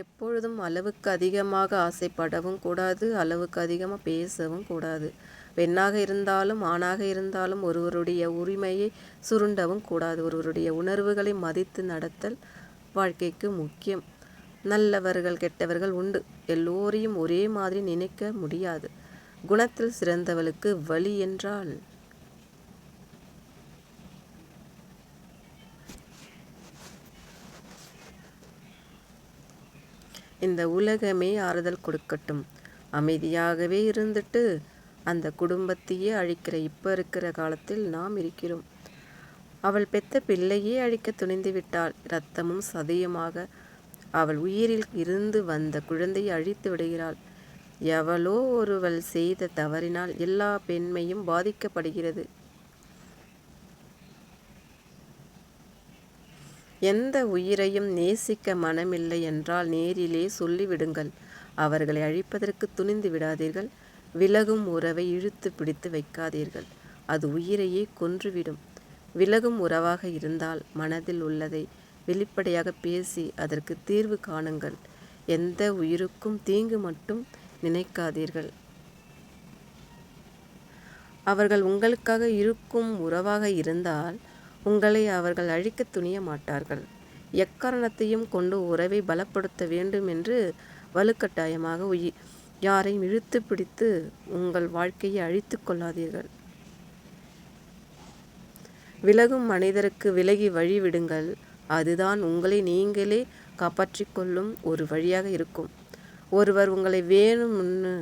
எப்பொழுதும் அளவுக்கு அதிகமாக ஆசைப்படவும் கூடாது அளவுக்கு அதிகமாக பேசவும் கூடாது. பெண்ணாக இருந்தாலும் ஆணாக இருந்தாலும் ஒருவருடைய உரிமையை சுருண்டவும் கூடாது. ஒருவருடைய உணர்வுகளை மதித்து நடத்தல் வாழ்க்கைக்கு முக்கியம். நல்லவர்கள் கெட்டவர்கள் உண்டு. எல்லோரையும் ஒரே மாதிரி நினைக்க முடியாது. குணத்தில் சிறந்தவளுக்கு வழி என்றால் இந்த உலகமே ஆறுதல் கொடுக்கட்டும். அமைதியாகவே இருந்துட்டு அந்த குடும்பத்தையே அழிக்கிற இப்போ இருக்கிற காலத்தில் நாம் இருக்கிறோம். அவள் பெத்த பிள்ளையே அழிக்க துணிந்து விட்டாள். இரத்தமும் சதையுமாக அவள் உயிரில் இருந்து வந்த குழந்தையை அழித்து விடுகிறாள். எவளோ ஒருவள் செய்த தவறினால் எல்லா பெண்மையும் பாதிக்கப்படுகிறது. எந்த உயிரையும் நேசிக்க மனமில்லை என்றால் நேரிலே சொல்லிவிடுங்கள். அவர்களை அழிப்பதற்கு துணிந்து விடாதீர்கள். விலகும் உறவை இழுத்து பிடித்து வைக்காதீர்கள். அது உயிரையே கொன்றுவிடும். விலகும் உறவாக இருந்தால் மனதில் உள்ளதை வெளிப்படையாக பேசி அதற்கு தீர்வு காணுங்கள். எந்த உயிருக்கும் தீங்கு மட்டும் நினைக்காதீர்கள். அவர்கள் உங்களுக்காக இருக்கும் உறவாக இருந்தால் உங்களை அவர்கள் அழிக்க துணிய மாட்டார்கள். எக்காரணத்தையும் கொண்டு உறவை பலப்படுத்த வேண்டும் என்று வலுக்கட்டாயமாக உயி யாரையும் இழுத்து பிடித்து உங்கள் வாழ்க்கையை அழித்து கொள்ளாதீர்கள். விலகும் மனிதருக்கு விலகி வழி விடுங்கள். அதுதான் உங்களை நீங்களே காப்பாற்றிக் கொள்ளும் ஒரு வழியாக இருக்கும். ஒருவர் உங்களை வேணும்னு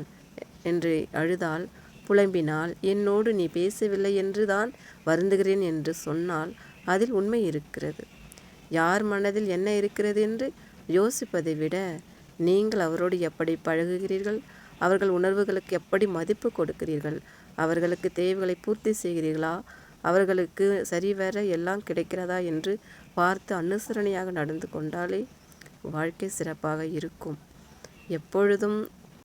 என்று அழுதால் புலம்பினால் என்னோடு நீ பேசவில்லை என்று தான் வருந்துகிறேன் என்று சொன்னால் அதில் உண்மை இருக்கிறது. யார் மனதில் என்ன இருக்கிறது என்று யோசிப்பதை விட நீங்கள் அவரோடு எப்படி பழகுகிறீர்கள்? அவர்கள் உணர்வுகளுக்கு எப்படி மதிப்பு கொடுக்கிறீர்கள்? அவர்களுக்கு தேவைகளை பூர்த்தி செய்கிறீர்களா? அவர்களுக்கு சரிவர எல்லாம் கிடைக்கிறதா என்று பார்த்து அனுசரணையாக நடந்து கொண்டாலே வாழ்க்கை சிறப்பாக இருக்கும். எப்பொழுதும்